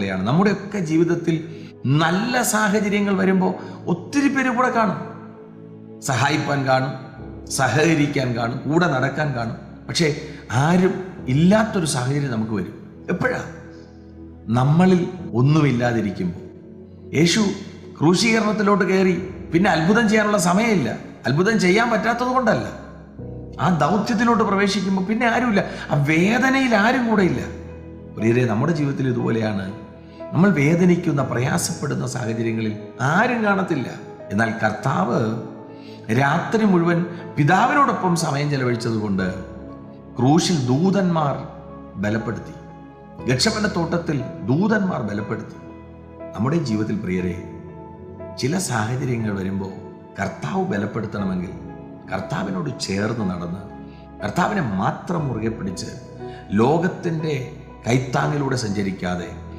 ഇതുപോലെയാണ് നമ്മുടെയൊക്കെ ജീവിതത്തിൽ നല്ല സാഹചര്യങ്ങൾ വരുമ്പോൾ ഒത്തിരി പേര് കൂടെ കാണും. സഹായിപ്പാൻ കാണും സഹകരിക്കാൻ കാണും കൂടെ നടക്കാൻ കാണും. പക്ഷേ ആരും ഇല്ലാത്തൊരു സാഹചര്യം നമുക്ക് വരും. എപ്പോഴാ? നമ്മളിൽ ഒന്നുമില്ലാതിരിക്കുമ്പോൾ. യേശു ക്രൂശീകരണത്തിലോട്ട് കയറി പിന്നെ അത്ഭുതം ചെയ്യാനുള്ള സമയമില്ല. അത്ഭുതം ചെയ്യാൻ പറ്റാത്തത് കൊണ്ടല്ല. ആ ദൗത്യത്തിലോട്ട് പ്രവേശിക്കുമ്പോൾ പിന്നെ ആരുമില്ല. ആ വേദനയിൽ ആരും കൂടെ ഇല്ല. പ്രിയരെ നമ്മുടെ ജീവിതത്തിൽ ഇതുപോലെയാണ്. നമ്മൾ വേദനിക്കുന്ന പ്രയാസപ്പെടുന്ന സാഹചര്യങ്ങളിൽ ആരും കാണത്തില്ല. എന്നാൽ കർത്താവ് രാത്രി മുഴുവൻ പിതാവിനോടൊപ്പം സമയം ചെലവഴിച്ചതുകൊണ്ട് ക്രൂശിൽ ദൂതന്മാർ ബലപ്പെടുത്തി. ഗക്ഷപന തോട്ടത്തിൽ ദൂതന്മാർ ബലപ്പെടുത്തി. നമ്മുടെ ജീവിതത്തിൽ പ്രിയരെ ചില സാഹചര്യങ്ങൾ വരുമ്പോൾ കർത്താവ് ബലപ്പെടുത്തണമെങ്കിൽ കർത്താവിനോട് ചേർന്ന് നടന്ന് കർത്താവിനെ മാത്രം മുറുകെ പിടിച്ച് ലോകത്തിന്റെ കൈത്താങ്ങിലൂടെ സഞ്ചരിക്കാതെ